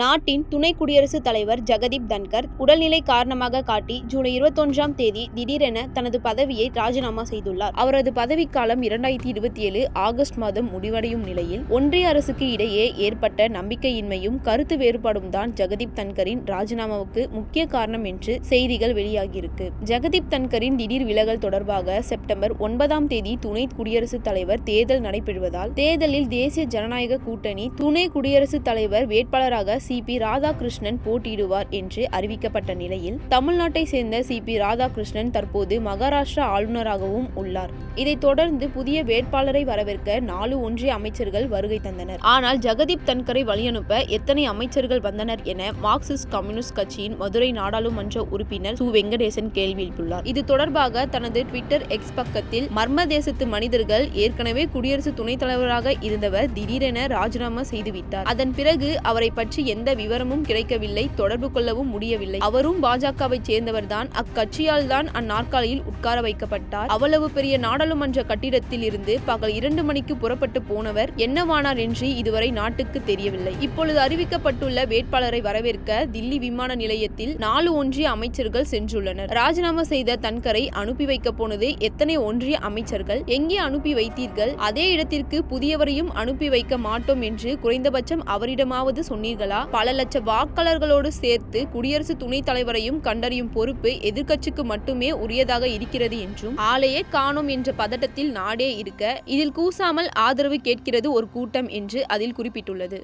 நாட்டின் துணை குடியரசுத் தலைவர் ஜெகதீப் தன்கர் உடல்நிலை காரணமாக காட்டி ஜூலை இருபத்தொன்றாம் தேதி திடீரென தனது பதவியை ராஜினாமா செய்துள்ளார். அவரது பதவிக்காலம் இரண்டாயிரத்தி இருபத்தி ஏழு ஆகஸ்ட் மாதம் முடிவடையும் நிலையில் ஒன்றிய அரசுக்கு இடையே ஏற்பட்ட நம்பிக்கையின்மையும் கருத்து வேறுபாடும் தான் ஜெகதீப் தன்கரின் ராஜினாமாவுக்கு முக்கிய காரணம் என்று செய்திகள் வெளியாகியிருக்கு. ஜெகதீப் தன்கரின் திடீர் விலகல் தொடர்பாக செப்டம்பர் ஒன்பதாம் தேதி துணை குடியரசுத் தலைவர் தேர்தல் நடைபெறுவதால் தேர்தலில் தேசிய ஜனநாயக கூட்டணி துணை குடியரசுத் தலைவர் வேட்பாளராக சி. பி. ராதாகிருஷ்ணன் போட்டியிடுவார் என்று அறிவிக்கப்பட்ட நிலையில் தமிழ்நாட்டை சேர்ந்த சி. பி. ராதாகிருஷ்ணன் தற்போது மகாராஷ்டிரா ஆளுநராகவும் உள்ளார். இதைத் தொடர்ந்து புதிய வேட்பாளரை வரவேற்க நாலு ஒன்றிய அமைச்சர்கள் வருகை தந்தனர். ஆனால் ஜெகதீப் தன்கரை வழியனுப்ப எத்தனை அமைச்சர்கள் வந்தனர் என மார்க்சிஸ்ட் கம்யூனிஸ்ட் கட்சியின் மதுரை நாடாளுமன்ற உறுப்பினர் சு. வெங்கடேசன் கேள்வி எழுப்பியுள்ளார் இது தொடர்பாக தனது ட்விட்டர் எக்ஸ் பக்கத்தில் மர்ம தேசத்து மனிதர்கள் ஏற்கனவே குடியரசு துணைத் தலைவராக இருந்தவர் திடீரென ராஜினாமா செய்துவிட்டார். அதன் பிறகு அவரை பற்றி எந்த விவரமும் கிடைக்கவில்லை தொடர்பு கொள்ளவும் முடியவில்லை. அவரும் பாஜகவை சேர்ந்தவர்தான். அக்கட்சியால் தான் அந்நாற்காலியில் உட்கார வைக்கப்பட்டார். அவ்வளவு பெரிய நாடாளுமன்ற கட்டிடத்தில் இருந்து பகல் இரண்டு மணிக்கு புறப்பட்டு போனவர் என்னவானார் என்று இதுவரை நாட்டுக்கு தெரியவில்லை. இப்பொழுது அறிவிக்கப்பட்டுள்ள வேட்பாளரை வரவேற்க தில்லி விமான நிலையத்தில் நாலு ஒன்றிய அமைச்சர்கள் சென்றுள்ளனர். ராஜினாமா செய்த தன்கரை அனுப்பி வைக்க போனது எத்தனை ஒன்றிய அமைச்சர்கள்? எங்கே அனுப்பி வைத்தீர்கள்? அதே இடத்திற்கு புதியவரையும் அனுப்பி வைக்க மாட்டோம் என்று குறைந்தபட்சம் அவரிடமாவது சொன்னீர்களா? பல லட்ச வாக்காளர்களோடு சேர்த்து குடியரசு துணைத் தலைவரையும் கண்டறியும் பொறுப்பு எதிர்க்கட்சிக்கு மட்டுமே உரியதாக இருக்கிறது என்றும் ஆளையே காணோம் என்ற பதட்டத்தில் நாடே இருக்க இதில் கூசாமல் ஆதரவு கேட்கிறது ஒரு கூட்டம் என்று அதில் குறிப்பிட்டுள்ளது.